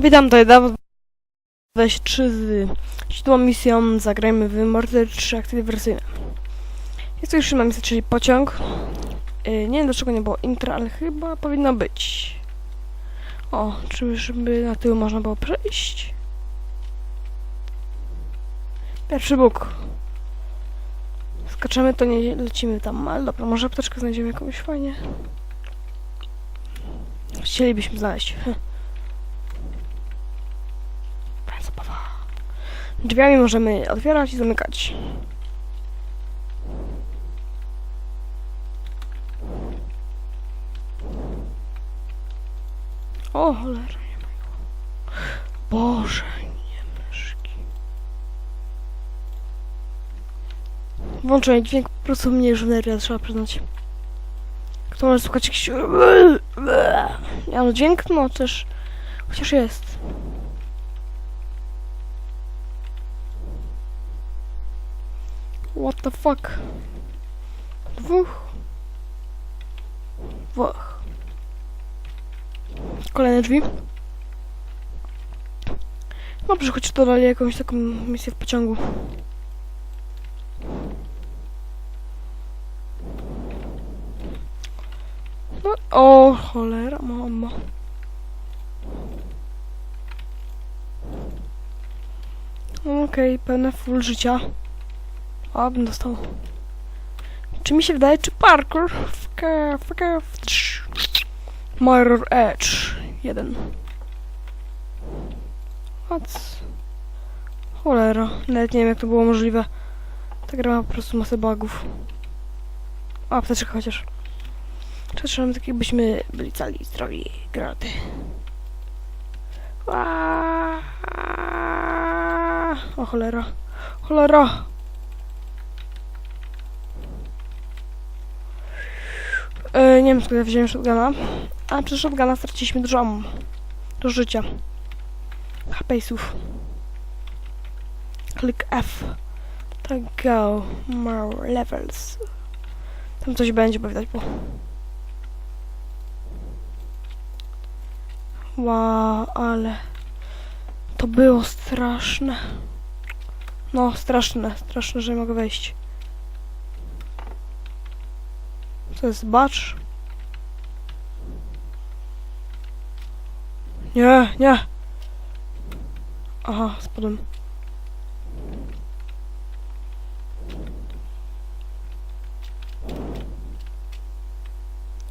Witam tutaj Dawid 23 z siódmą misją Zagrajmy w Morder 3 aktywersyjne. Jest to już siódma misja, czyli pociąg. Yy, nie wiem dlaczego nie było intro, ale chyba powinno być. O, czyżby na tył można było przejść? Pierwszy Bóg. Skaczemy, to nie lecimy tam, ale dobra, może apteczkę znajdziemy jakąś fajnie. Chcielibyśmy znaleźć. Zabawa. Drzwiami możemy otwierać i zamykać. O cholera. Boże, nie myszki. Włączenie dźwięk po prostu mniej żoneria, trzeba przyznać. Kto może słuchać jakiś... Ja no dźwięk, no też... Chociaż jest. What the fuck? Dwóch. Dwóch. Kolejne drzwi. Dobrze, choć dodali jakąś taką misję w pociągu. No, o cholera, mama. Okej, pełne full życia. O, bym dostał. Czy mi się wydaje, czy parkour w trz- Mirror Edge 1. What? Cholera, nawet nie wiem jak to było możliwe. Ta gra ma po prostu masę bugów. O, apteczka chociaż. Przepraszam, tak jakbyśmy byli cali zdrowi graty. O cholera. Cholera. E, nie wiem skąd ja wziąłem shotguna. A przy shotguna straciliśmy dużo ammo. Do życia. HP'sów. Klik F. Tak go. More levels. Tam coś będzie, bo widać było. Wow, ale to było straszne. No, straszne, straszne, że nie mogę wejść. Co jest bacz? Nie, nie. Aha, spadłem.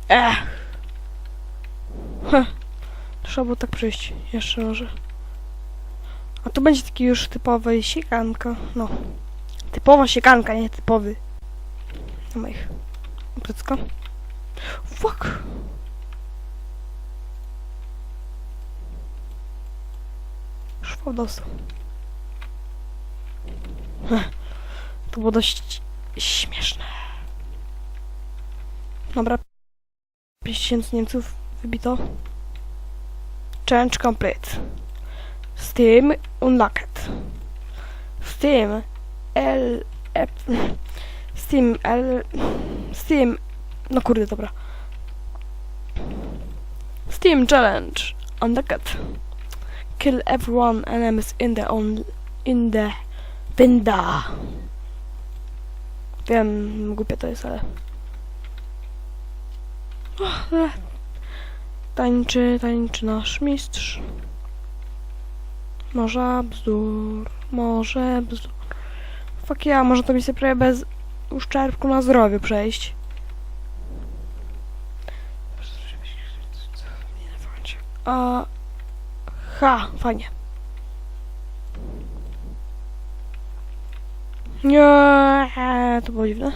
Ech. Heh. Trzeba było tak przejść. Jeszcze może. A tu będzie taki już typowy siekanka. No. Typowa siekanka, nie typowy. Na moich. Apteczka. Fuck. Szwał dostał. To było dość śmieszne. Dobra. 5000 Niemców wybito. Change complete. Steam unlocked. Steam L Steam L Steam no kurde dobra. Steam challenge unlocked. Kill everyone enemies in the on in the window. Wiem, głupie to jest, ale. Tańczy, tańczy nasz mistrz. Może bzdur, może bzdur. Fuck ja, może to mi się prawie bez uszczerbku na zdrowiu przejść. A... Ha, fajnie. Nie, to było dziwne.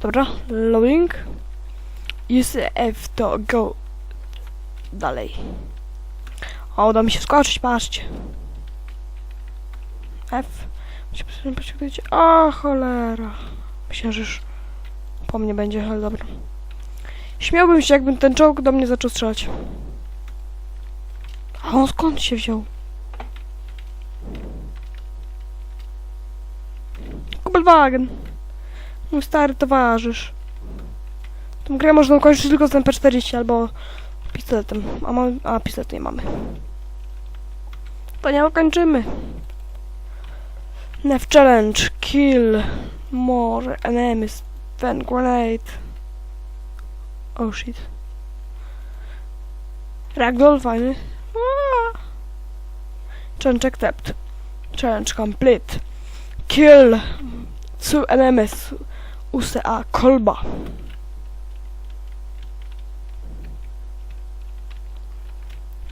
Dobra, loading. Use F to go dalej. O, uda mi się skoczyć, patrzcie. F. Muszę poczekać. O, cholera. Myślę, że już po mnie będzie, ale dobra. Śmiałbym się, jakby ten czołg do mnie zaczął strzelać. A on skąd się wziął? Kubelwagen. Mój stary towarzysz. Tą grę można ukończyć tylko z MP40 albo pistoletem. A, mamy, a pistoletu nie mamy. To nie kończymy. Nef challenge. Kill more enemies than grenade. Oh shit. Ragdoll fajny. Challenge accept. Challenge complete. Kill two enemies. Use a kolba.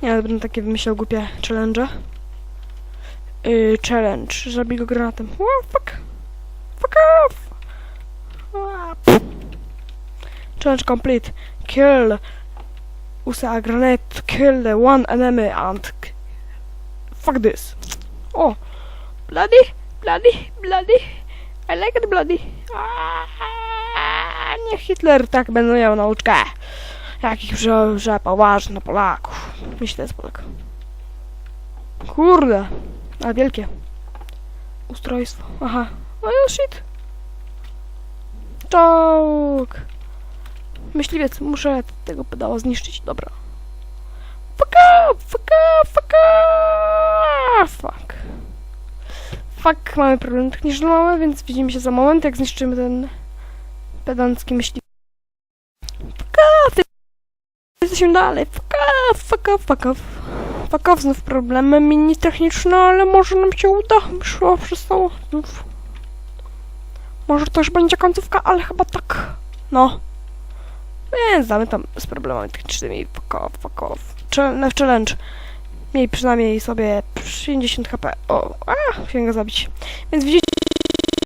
Nie, będę takie wymyślał głupie challenge. Yy, challenge. Zabij go granatem. Oh, fuck. Fuck off. Ah. Challenge complete. Kill. Use a grenade to kill the one enemy and... Fuck this. O. Bloody. Bloody. Bloody. I like it bloody. Aaaa, Nie Hitler tak będę miał nauczkę. Jakich że, że poważny na Polaków. Myślę z Polak. Kurde. Ale wielkie. Ustrojstwo. Aha. Oh shit. Czołg. Myśliwiec. Muszę tego pedała zniszczyć. Dobra. Fuck up, fuck up, fuck up. Fuck. Fuck, mamy problem techniczny mały, więc widzimy się za moment, jak zniszczymy ten pedancki myśliwiec. Fuck up, jesteśmy dalej. Fuck off, fuck off, fuck off. Fuck off, znów problemy mini techniczne, ale może nam się uda. Szło, przestało. Znów. Może to już będzie końcówka, ale chyba tak. No. Więc damy tam z problemami technicznymi. Fuck off, fuck off. Challenge. Miej przynajmniej sobie 50 HP. O, a, chciałem go zabić. Więc widzicie,